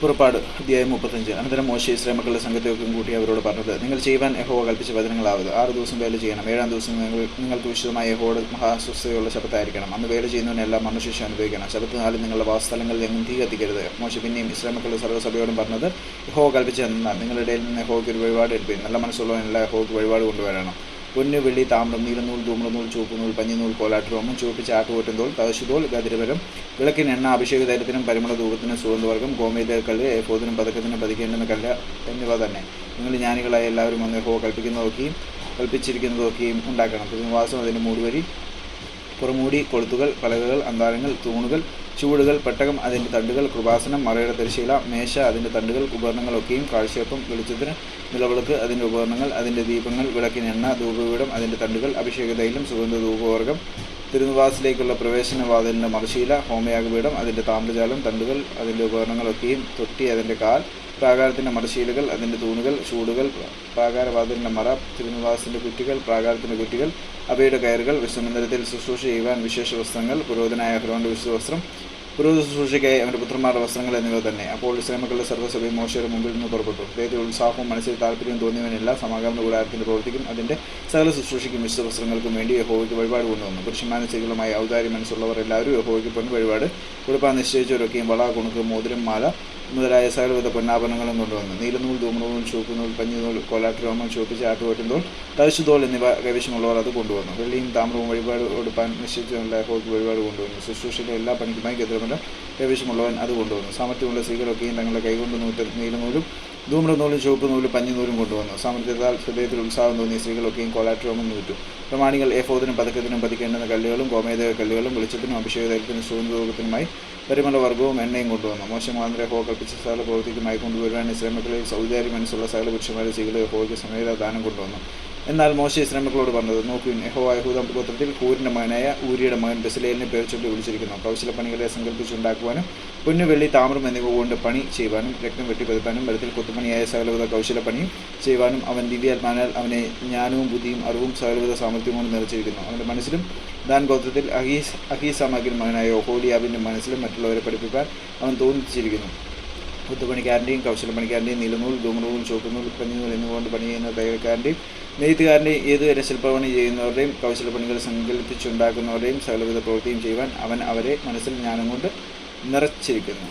പുറപ്പാട് അധ്യായം മുപ്പത്തഞ്ച്. അനന്തരം മോശ ഇസ്രായേൽ മക്കളുടെ സംഘത്തെയൊക്കെ കൂട്ടി അവരോട് പറഞ്ഞത് നിങ്ങൾ ചെയ്യുവാൻ യഹോവ കൽപ്പിച്ച വചനങ്ങളാവത് ആറ് ദിവസം വേല ചെയ്യണം. ഏഴാം ദിവസം നിങ്ങൾ നിങ്ങൾക്ക് വിശദമായ യഹോയുടെ മഹാസ്വസ്ഥതയുള്ള ശബ്ദമായിരിക്കണം അന്ന് വേല ചെയ്യുന്നതിനെല്ലാം മനുശിക്ഷ അനുഭവിക്കണം. ശബ്ദത്തിൽ നാളിൽ നിങ്ങളുടെ വാസസ്ഥലങ്ങളിൽ എങ്ങും തീ കത്തിക്കരുത്. മോശ പിന്നെയും ഇസ്രായേൽ മക്കളുടെ സർവസഭയോടും പറഞ്ഞത് യഹോവ കൽപ്പിച്ച എന്നാൽ നിങ്ങളുടെ ഇടയിൽ നിന്ന് യഹോയ്ക്ക് ഒരു വഴിപാട് എടുപ്പിൻ നല്ല മനസ്സുള്ളവനെല്ലാം യഹോയ്ക്ക് വഴിപാട് കൊണ്ടുവരണം. പൊന്ന് വെള്ളി താമ്രം നീലനൂൽ ധൂമ്രനൂൽ ചുവപ്പുനൂൽ പഞ്ഞിനൂൽ കോലാട്ടുരോമം ചുവപ്പ് ആട്ടുകൊറ്റുന്തോൽ തകശുതോൽ ഗതിരവരം വിളക്കിന് എണ്ണ അഭിഷേക തൈലത്തിനും പരിമള ധൂപത്തിനും സുഗന്ധവർഗം ഗോമേത കല്ല് എഫോദിനും പതക്കത്തിനും പതിക്കേണ്ടുന്ന കല്ല് എന്നിവ തന്നെ. നിങ്ങൾ ജ്ഞാനികളായ എല്ലാവരും ഒന്ന് ഹോ കൽപ്പിക്കുന്നതൊക്കെയും കൽപ്പിച്ചിരിക്കുന്നതൊക്കെയും ഉണ്ടാക്കണം. തിരുനിവാസം അതിന്റെ മൂടുവരി. പുറമൂടി കൊളുത്തുകൾ പലകകൾ അന്താരങ്ങൾ തൂണുകൾ ചൂടുകൾ പെട്ടകം അതിന്റെ തണ്ടുകൾ കൃപാസനം മറയുടെ തിരശീല മേശ അതിന്റെ തണ്ടുകൾ ഉപകരണങ്ങളൊക്കെയും കാഴ്ചയൊപ്പം വെളിച്ചത്തിന് നിലവിളക്ക് അതിന്റെ ഉപകരണങ്ങൾ അതിന്റെ ദീപങ്ങൾ വിളക്കിന് എണ്ണ ധൂപപീഠം അതിന്റെ തണ്ടുകൾ അഭിഷേക തൈലം സുഗന്ധ ധൂപവർഗം തിരുനിവാസിലേക്കുള്ള പ്രവേശന വാതിലിന്റെ മറശീല ഹോമയാഗപീഠം അതിന്റെ താമ്രജാലം തണ്ടുകൾ അതിന്റെ ഉപകരണങ്ങളൊക്കെയും തൊട്ടി അതിന്റെ കാൽ പ്രാകാരത്തിന്റെ മടശീലകൾ അതിന്റെ തൂണുകൾ ചൂടുകൾ പ്രാകാരവാതിലിന്റെ മറ തിരുനിവാസിന്റെ കുറ്റികൾ പ്രാകാരത്തിന്റെ കുറ്റികൾ അവയുടെ കയറുകൾ വിശ്വമന്ദിരത്തിൽ ശുശ്രൂഷ ചെയ്യുവാൻ വിശേഷ വസ്ത്രങ്ങൾ പുരോധനായ ഹ്രോന്റെ വിശുദ്ധ വസ്ത്രം പുരോഹിത ശുശ്രൂഷയ്ക്കായി അവന്റെ പുത്രന്മാരുടെ വസ്ത്രങ്ങൾ എന്നിവ തന്നെ. അപ്പോൾ ഇസ്ലാമക്കളുടെ സർവസഭയും മോശയുടെ മുമ്പിൽ നിന്ന് പുറപ്പെട്ടു. അദ്ദേഹത്തിൽ ഉത്സാഹവും മനസ്സിൽ താല്പര്യവും തോന്നിയവനല്ല സമാഗമന കൂടാരത്തിന്റെ പ്രവർത്തിക്കും അതിന്റെ സകല ശുശ്രൂഷയ്ക്കും വിശുദ്ധ വസ്ത്രങ്ങൾക്കും വേണ്ടി യഹോവയ്ക്ക് വഴിപാട് കൊണ്ടുവന്നു. പുരുഷന്മാരും സ്ത്രീകളുമായി ഔദാര്യ മനസ്സുള്ളവർ എല്ലാവരും യഹോവയ്ക്ക് പൊൻ വഴിപാട്. കൊടുപ്പാൻ നിശ്ചയിച്ചവരൊക്കെയും വള കുണുക്ക് മോതിരം മാല മുതലായ സകലവിധ പൊന്നാഭരണങ്ങളും കൊണ്ടുവന്നു. നീലനൂൽ ധൂമ്രനൂൽ ചുവപ്പുനൂൽ പഞ്ഞിനൂൽ കോലാട്ടുരോമം ചുവപ്പിച്ച് ആട്ടുകൊറ്റുന്തോൾ തവിശുതോൾ എന്നിവ കൈവശമുള്ളവർ അത് കൊണ്ടുവന്നു. വെള്ളിയും താമ്രവും വഴിപാട് കൊടുപ്പാൻ നിശ്ചയിച്ചുള്ള ഹോക്ക് വഴിപാട് കൊണ്ടുവന്നു. ശുശ്രൂഷയുടെ എല്ലാ പണിക്കുമായി ഗതിരമരം കൈവശമുള്ളവൻ അത് കൊണ്ടുവന്നു. സാമർത്ഥ്യമുള്ള സ്ത്രീകളൊക്കെയും തങ്ങളുടെ കൈകൊണ്ട് നൂറ്റ നീലനൂലും ധൂമ്രനൂലും ചുവപ്പ് നൂലും പഞ്ഞിനൂലും കൊണ്ടുവന്നു. സമൃദ്ധത്താൽ ഹൃദയത്തിൽ ഉത്സാഹം തോന്നിയ സ്ത്രീകളൊക്കെയും കോലാട്ടുരോമം നൂറ്റു പ്രമാണികൾ എഫോദിനും പതക്കത്തിനും പതിക്കേണ്ടുന്ന കല്ലുകളും ഗോമേതക കല്ലുകളും വെളിച്ചത്തിനും അഭിഷേകത്തിനും സുഗന്ധയോഗത്തിനുമായി പരിമള വർഗവും എണ്ണയും കൊണ്ടുവന്നു. മോശം മാന്ത്രെ ഹോ കൽപ്പിച്ച സകല പ്രവൃത്തിക്കുമായി കൊണ്ടുവരുവാൻ ശ്രമത്തിലെ സൗദാരി മനസ്സുള്ള സകല പുരുഷന്മാരെ സ്ത്രീകളെ ഹോയ്ക്ക് സമേത ദാനം കൊണ്ടുവന്നു. എന്നാൽ മോശ ഇസ്ലാമക്കളോട് പറഞ്ഞത് നോക്കൂ യഹോ യഹൂദ ഗോത്രത്തിൽ കൂരിന്റെ മകനായ ഊരിയുടെ മകൻ ബസലേലിനെ പേർ വിളിച്ചിരിക്കുന്നു. കൗശല പണികളെ സങ്കല്പിച്ചുണ്ടാക്കുവാനും പൊന്നു വെള്ളി താമരം എന്നിവ കൊണ്ട് പണി ചെയ്യുവാനും രക്തം വെട്ടിപ്പതിപ്പാനും ബലത്തിൽ കൊത്തുപണിയായ സകലവിധ കൗശല പണിയും ചെയ്യുവാനും അവൻ ദിവ്യാത്മാനാൽ അവനെ ജ്ഞാനവും ബുദ്ധിയും അറിവും സകലവിധ സാമർഥ്യവും കൊണ്ട് നിറച്ചിരിക്കുന്നു. അവന്റെ മനസ്സിലും ദാൻ ഗോത്രത്തിൽ അഹീസ് അഹീസാമാക്കിൻ മകനായ ഒഹോലിയാവിന്റെ മനസ്സിലും മറ്റുള്ളവരെ പഠിപ്പിക്കാൻ അവൻ തോന്നിച്ചിരിക്കുന്നു. കൊത്തുപണിക്കാരന്റെയും കൗശലപ്പണിക്കാരന്റെയും നിലനൂൽ ധൂമനൂൽ ചോക്കുന്നൂൽ പഞ്ഞിനൂൽ എന്നിവ കൊണ്ട് പണി ചെയ്യുന്ന തയ്യൽക്കാരന്റെയും നെയ്ത്തുകാരന്റെയും ഏതുവരെ ശില്പപണി ചെയ്യുന്നവരുടെയും കൗശലപ്പണികൾ സങ്കല്പിച്ചുണ്ടാക്കുന്നവരുടെയും സകലവിധ പ്രവൃത്തിയും ചെയ്യുവാൻ അവൻ അവരെ മനസ്സിൽ ജ്ഞാനം കൊണ്ട് നിറച്ചിരിക്കുന്നു.